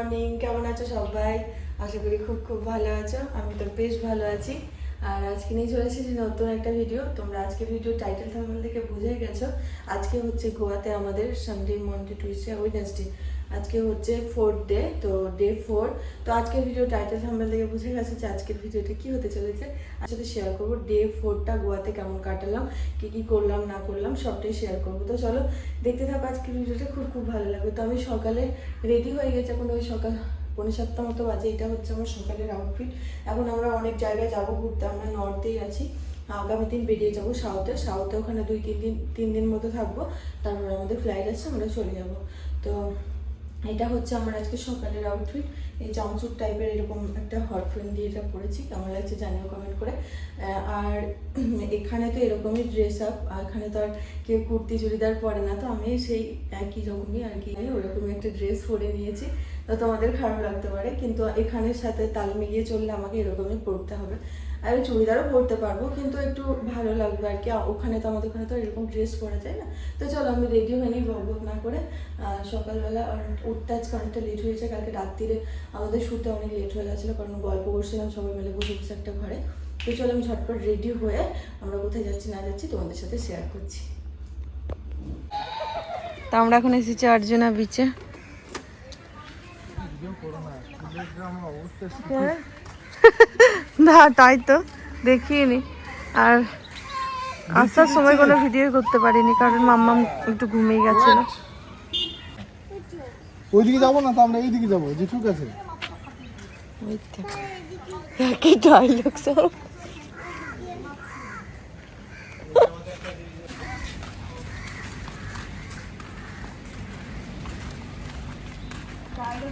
Morning কেমন আছো সবাই? আশা করি খুব খুব ভালো আছো। আমি তো বেশ ভালো আছি। আর আজকে নিয়ে চলে এসেছি নতুন একটা ভিডিও তোমরা আজকে ভিডিও টাইটেল থাম্বনেল থেকে বুঝে গেছো। আজকে হচ্ছে গোয়াতে আমাদের সানডে মন্ডে টুইসডে ওয়েডনেসডে আজকে হচ্ছে ফোর্থ ডে তো ডে ফোর তো আজকের ভিডিও টাইটেল থাম্বনেল থেকে বুঝে গেছে যে আজকের ভিডিওটা কি হতে চলেছে। আর সাথে শেয়ার করব ডে ফোরটা গোয়াতে কেমন কাটালাম, কি কি করলাম, না করলাম, সবটাই শেয়ার করব। তো চলো, দেখতে থাকো আজকের ভিডিওটা খুব খুব ভালো লাগবে। তো আমি সকালে রেডি হয়ে গেছি, এখন ওই সকাল পনেরো সাতটা মতো বাজে, এটা হচ্ছে আমার সকালের আউটফিট এখন আমরা অনেক জায়গায় যাব ঘুরতে, আমরা নর্থেই আছি। আগামী দিন বেরিয়ে যাব সাউথে সাউথে ওখানে দুই, তিন দিন তিন দিন মতো থাকব। তারপর আমাদের ফ্লাইট আছে, আমরা চলে যাব। তো এটা হচ্ছে আমার আজকে সকালের আউটফিট এই জামসুট টাইপের এরকম একটা হট প্রিন্ট দিয়ে এটা পরেছি। কেমন লাগছে জানিও কমেন্ট করে। আর এখানে তো এরকমই ড্রেস আপ এখানে তো আর কেউ কুর্তি চুড়িদার পরে না। তো আমি সেই একই রকমই আর কি ওরকমই একটা ড্রেস পরে নিয়েছি। তোমাদের খারাপ লাগতে পারে, কিন্তু এখানের সাথে তাল মিলিয়ে চললে আমাকে এরকমই পরতে হবে। আর আমি চুড়িদারও পরতে পারব, কিন্তু একটু ভালো লাগবে আর কি। ওখানে তো আমাদের ওখানে তো এরকম ড্রেস পরা যায় না। তো চলো আমি রেডি হয়ে নিই বক না করে। সকালবেলা উঠতে আজকে অনেকটা লেট হয়েছে, কালকে রাত্রিরে আমাদের শুতে অনেক লেট হয়ে গেছিল, কারণ গল্প করছিলাম সবাই মিলে বসে বসে একটা ঘরে। তো চলো আমি ঝটপট রেডি হয়ে আমরা কোথায় যাচ্ছি না যাচ্ছি তোমাদের সাথে শেয়ার করছি। তা আমরা এখন এসেছি আর্জুনা বিচে না তাই তো দেখিনি আর আসার সময় কোনো ভিডিও করতে পারিনি কারণ মাম্মা একটু ঘুমিয়ে গেছিল। ওইদিকে যাব না তো আমরা এইদিকে যাব যে ঠিক আছে। কি ডায়লগ সব। চলো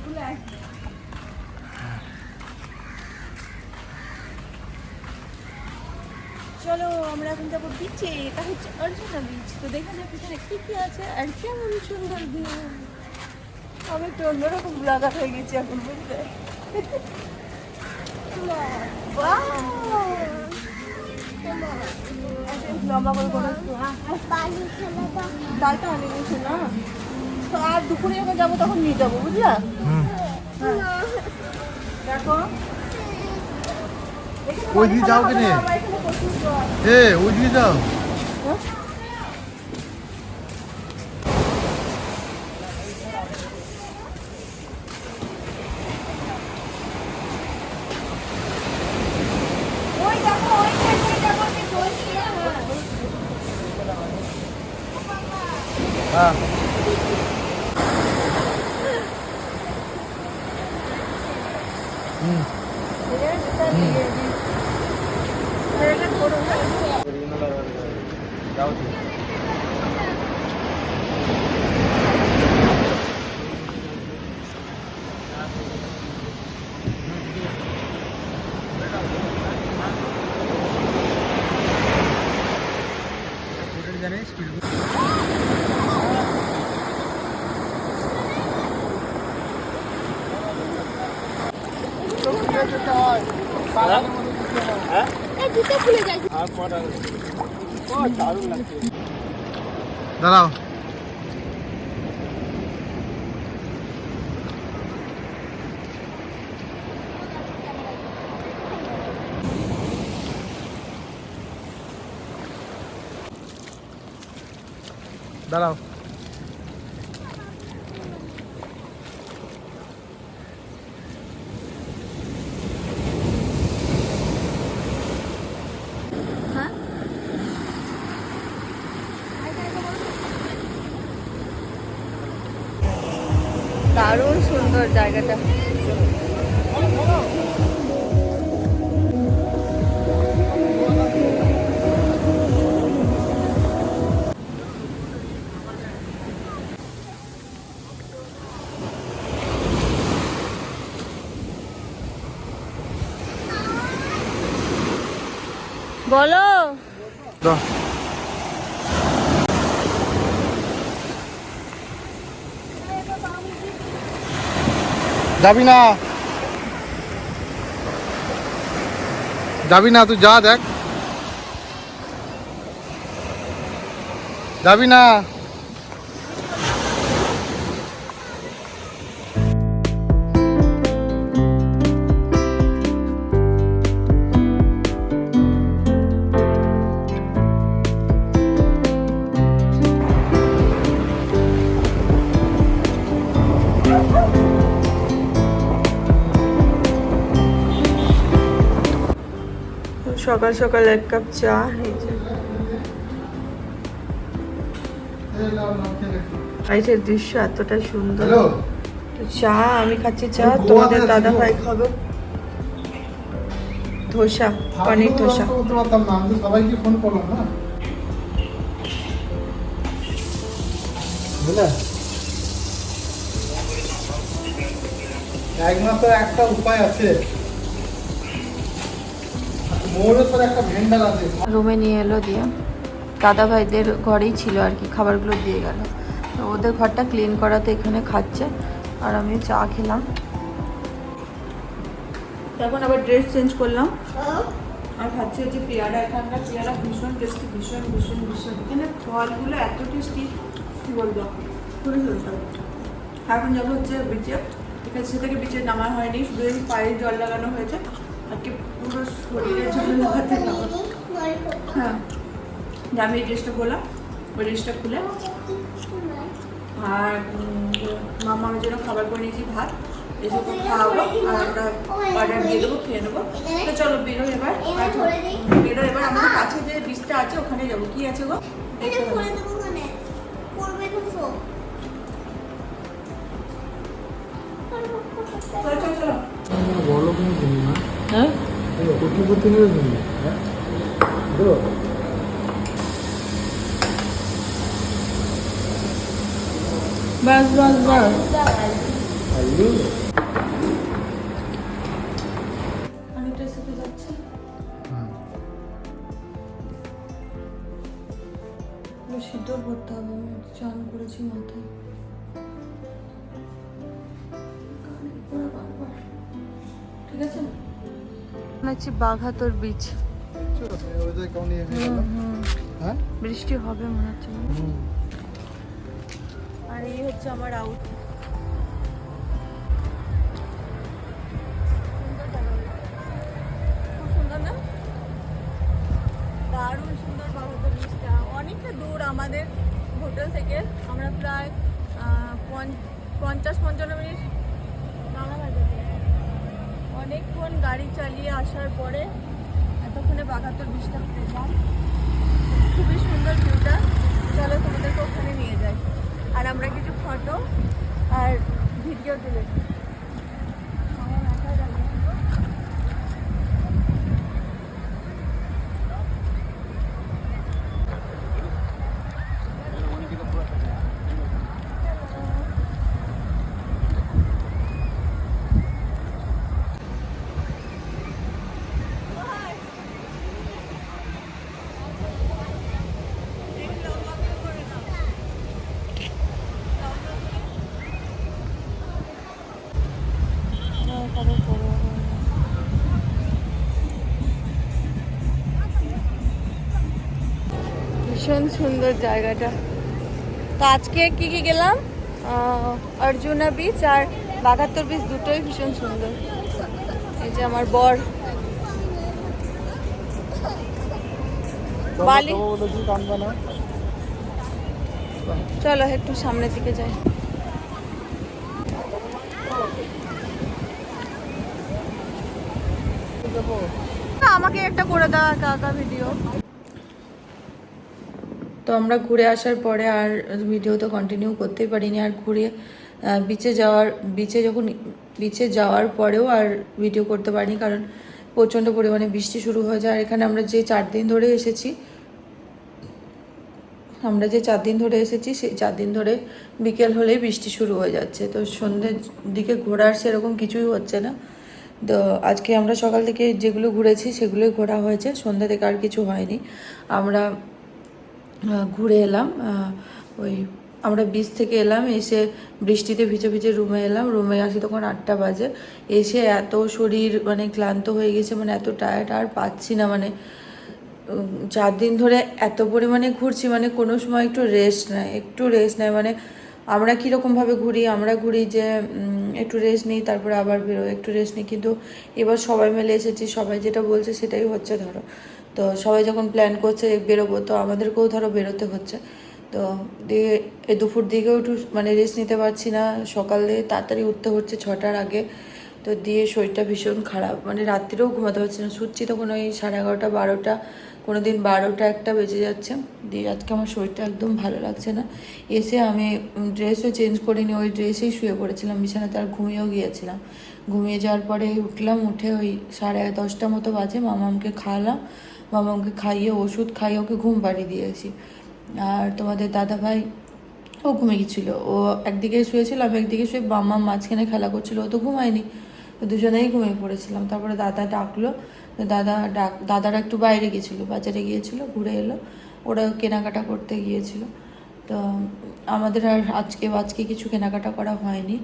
আমরা এখন যাব বিচে এটা হচ্ছে অর্জুনা বিচ তো দেখে না পিছনে কি কি আছে আর কেমন সুন্দর ভিউ আমি একটু অন্যরকম ব্লগার হয়ে গেছি এখন লম্বা করে করে ডালটা আনিয়ে গেছে না? তো আর দুপুরে যখন যাব তখন নিয়ে যাব বুঝলা? হ্যাঁ। দেখো। এখানে ওইদিকে যাও বাড়ি কেনে? খাওয়া হবে, এখানে প্রচুর জল। এ ওইদিকে যাও হ্যাঁ? ওই দেখো, ওই দেখো, ওই দেখো, ওই দেখো, ওই দেখো, হ্যাঁ। হ্যাঁ হুম যাও জানিস দাঁড়াও দাঁড়াও দারুণ সুন্দর জায়গাটা। বলো। যাবি না। যাবি না তুই যা দেখ। যাবি না। সকাল সকাল এক কাপ চা এই যে। বাইরের দৃশ্য এতটা সুন্দর। তো চা আমি খাচ্ছি চা তোমাদের দাদা ভাই খাবে। ধোসা পনির ধোসা। সবাইকে ফোন করলাম না। একমাত্র একটা উপায় আছে। রুমে নিয়ে এলো দিয়ে। দাদা ভাইদের ঘরেই ছিল আর কি, খাবারগুলো দিয়ে গেল। তো ওদের ঘরটা ক্লিন করাতে এখানে খাচ্ছে, আর আমি চা খেলাম। এখন আবার ড্রেস চেঞ্জ করলাম। আর খাচ্ছি হচ্ছে পেয়ারা, এখানকার পেয়ারা ভীষণ টেস্টি ভীষণ ভীষণ ভীষণ। এখানে ফলগুলো এত টেস্টি কী বলব? খুবই সুন্দর এখন যাব হচ্ছে বিচে এখানে সে থেকে বিচে নামা হয়নি, শুধু পায়ে জল লাগানো হয়েছে। আর কি পুরো শরীরে জল লাগাতে হ্যাঁ। যে আমি এই ড্রেসটা বললাম ওই ড্রেসটা খুলে। আর মামা আমার জন্য খাবার করে নিয়েছি ভাত এসব খাওয়াবো আর আমরা অর্ডার দিয়ে দেবো খেয়ে নেব। তো চলো বেরো এবার বেরো এবার আমাদের কাছে যে বীজটা আছে ওখানে যাব। কি আছে গো? এটা করে দেবো করবে তো সব চলো চলো চলো। বড় কোনো না হ্যাঁ? জিনিস হ্যাঁ? বাস বাস বাস। পুরো সিদ্ধর করতে হবে। চান করেছি মাথায়। হচ্ছে বাঘাতর হ্যাঁ বৃষ্টি হবে মনে হচ্ছে আর এই হচ্ছে আমার আউট দারুণ সুন্দর অনেকটা দূর আমাদের হোটেল থেকে। আমরা প্রায় পঞ্চ- পঞ্চাশ পঞ্চান্ন মিনিট অনেকক্ষণ গাড়ি চালিয়ে আসার পরে এতক্ষণে বাঘাতর বীজটা পেলাম। খুবই সুন্দর ভিউটা চলো তোমাদেরকে ওখানে নিয়ে যাই। আর আমরা কিছু ফটো আর ভিডিও তুলে ভীষণ সুন্দর জায়গাটা। তো আজকে কি কি গেলাম? অর্জুনা বিচ আর বাঘাত্তর বিচ দুটোই ভীষণ সুন্দর। এই যে আমার বর। বালি। চলো একটু সামনের দিকে যাই। আমাকে একটা করে দাও একা একা ভিডিও তো আমরা ঘুরে আসার পরে আর ভিডিও তো কন্টিনিউ করতেই পারিনি। আর ঘুরে বিচে যাওয়ার বিচে যখন বিচে যাওয়ার পরেও আর ভিডিও করতে পারিনি কারণ প্রচণ্ড পরিমাণে বৃষ্টি শুরু হয়ে যায়। আর এখানে আমরা যে চার দিন ধরে এসেছি, আমরা যে চার দিন ধরে এসেছি সেই চার দিন ধরে বিকেল হলেই বৃষ্টি শুরু হয়ে যাচ্ছে। তো সন্ধ্যের দিকে ঘোরার সেরকম কিছুই হচ্ছে না। তো আজকে আমরা সকাল থেকে যেগুলো ঘুরেছি, সেগুলোই ঘোরা হয়েছে। সন্ধ্যা থেকে আর কিছু হয়নি। আমরা ঘুরে এলাম ওই আমরা বিচ থেকে এলাম, এসে বৃষ্টিতে ভিজে ভিজে রুমে এলাম রুমে আসি তখন আটটা বাজে। এসে এত শরীর মানে ক্লান্ত হয়ে গেছে মানে এত টায়ার্ড আর পাচ্ছি না মানে চার দিন ধরে এত পরিমাণে ঘুরছি মানে কোনো সময় একটু রেস্ট নেয় একটু রেস্ট নেয় মানে আমরা কীরকমভাবে ঘুরি? আমরা ঘুরি যে একটু রেস্ট নিই, তারপরে আবার বেরো একটু রেস্ট নিই, কিন্তু এবার সবাই মিলে এসেছি, সবাই যেটা বলছে সেটাই হচ্ছে ধরো। তো সবাই যখন প্ল্যান করছে বেরোবো, তো আমাদেরকেও ধরো বেরোতে হচ্ছে। তো দিয়ে এই দুপুর দিকেও একটু মানে রেস্ট নিতে পারছি না। সকালে তাড়াতাড়ি উঠতে হচ্ছে ছটার আগে। তো দিয়ে শরীরটা ভীষণ খারাপ। মানে রাত্রিরেও ঘুমাতে পারছি না। শুচ্ছি তখন ওই সাড়ে এগারোটা, বারোটা কোনো দিন বারোটা একটা বেজে যাচ্ছে। দিয়ে আজকে আমার শরীরটা একদম ভালো লাগছে না। এসে আমি ড্রেসও চেঞ্জ করিনি। ওই ড্রেসেই শুয়ে পড়েছিলাম। বিছানাতে আর ঘুমিয়েও গিয়েছিলাম। ঘুমিয়ে যাওয়ার পরে উঠলাম, উঠে ওই সাড়ে দশটা মতো বাজে। মামামকে খাওয়ালাম। মামামকে খাইয়ে, ওষুধ খাইয়ে ওকে ঘুম পাড়িয়ে দিয়েছি আর তোমাদের দাদা ভাই ও ঘুমে গেছিল ও একদিকে শুয়েছিল, আমি একদিকে শুয়ে মামা মাঝখানে খেলা করছিল, ও তো ঘুমায়নি। দুজনেই ঘুমিয়ে পড়েছিলাম। তারপরে দাদা ডাকলো। দাদা ডাক, দাদারা একটু বাইরে গিয়েছিল, বাজারে গিয়েছিল, ঘুরে এলো। ওরা কেনাকাটা করতে গিয়েছিল। তো আমাদের আর আজকে আজকে কিছু কেনাকাটা করা হয়নি।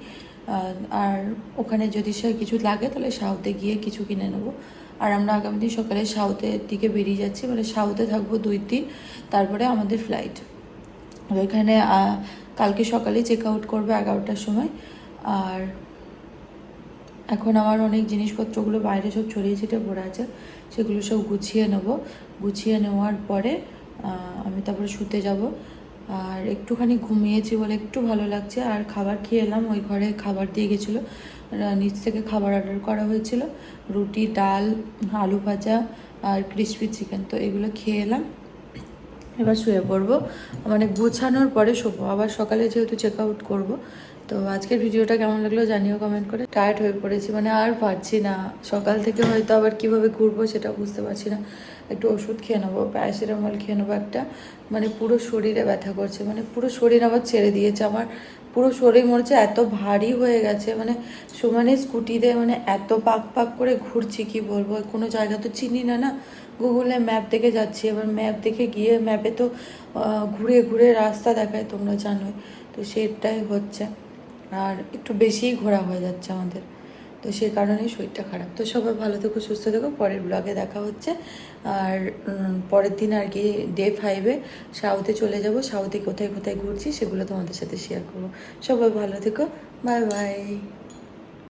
আর ওখানে যদি সে কিছু লাগে তাহলে সাউথে গিয়ে কিছু কিনে নেব। আর আমরা আগামী দিন সকালে সাউথের দিকে বেরিয়ে যাচ্ছি মানে সাউথে থাকব দুই দিন, তারপরে আমাদের ফ্লাইট ওইখানে কালকে সকালে চেক আউট করবে এগারোটার সময়। আর এখন আমার অনেক জিনিসপত্রগুলো বাইরে সব ছড়িয়ে ছিটে পড়ে আছে, সেগুলো সব গুছিয়ে নেব। গুছিয়ে নেওয়ার পরে আমি তারপরে শুতে যাব। আর একটুখানি ঘুমিয়েছি বলে একটু ভালো লাগছে। আর খাবার খেয়ে এলাম, ওই ঘরে খাবার দিয়ে গেছিল। নিচ থেকে খাবার অর্ডার করা হয়েছিল, রুটি, ডাল, আলু ভাজা আর ক্রিসপি চিকেন তো এগুলো খেয়ে এলাম। এবার শুয়ে পড়ব। মানে গোছানোর পরে শোবো। আবার সকালে যেহেতু চেক আউট করব, তো আজকের ভিডিওটা কেমন লাগল জানিও কমেন্ট করে। টায়ার্ড হয়ে পড়েছি মানে আর পারছি না। সকাল থেকে হয়তো আবার কীভাবে ঘুরবো সেটা বুঝতে পারছি না। একটু ওষুধ খেয়ে নেব, প্যারাসিটামল খেয়ে নেব একটা। মানে পুরো শরীরে ব্যথা করছে মানে পুরো শরীর আমার ছেড়ে দিয়েছে, আমার পুরো শরীর হচ্ছে এত ভারী হয়ে গেছে মানে সমানে স্কুটিতে মানে এত পাক পাক করে ঘুরছি, কি বলব? কোনো জায়গা তো চিনি না না? গুগলে ম্যাপ দেখে যাচ্ছি, এবার ম্যাপ দেখে গিয়ে ম্যাপে তো ঘুরে ঘুরে রাস্তা দেখায়, তোমরা জানোই। তো সেটাই হচ্ছে। আর একটু বেশিই ঘোরা হয়ে যাচ্ছে আমাদের। তো সে কারণেই শরীরটা খারাপ। তো সবাই ভালো থেকো, সুস্থ থেকো। পরের ব্লগে দেখা হচ্ছে। আর পরের দিন আর কি ডে ফাইভে সাউথে চলে যাব। সাউথে কোথায় কোথায় ঘুরছি সেগুলো তোমাদের সাথে শেয়ার করব। সবাই ভালো থেকো। Bye bye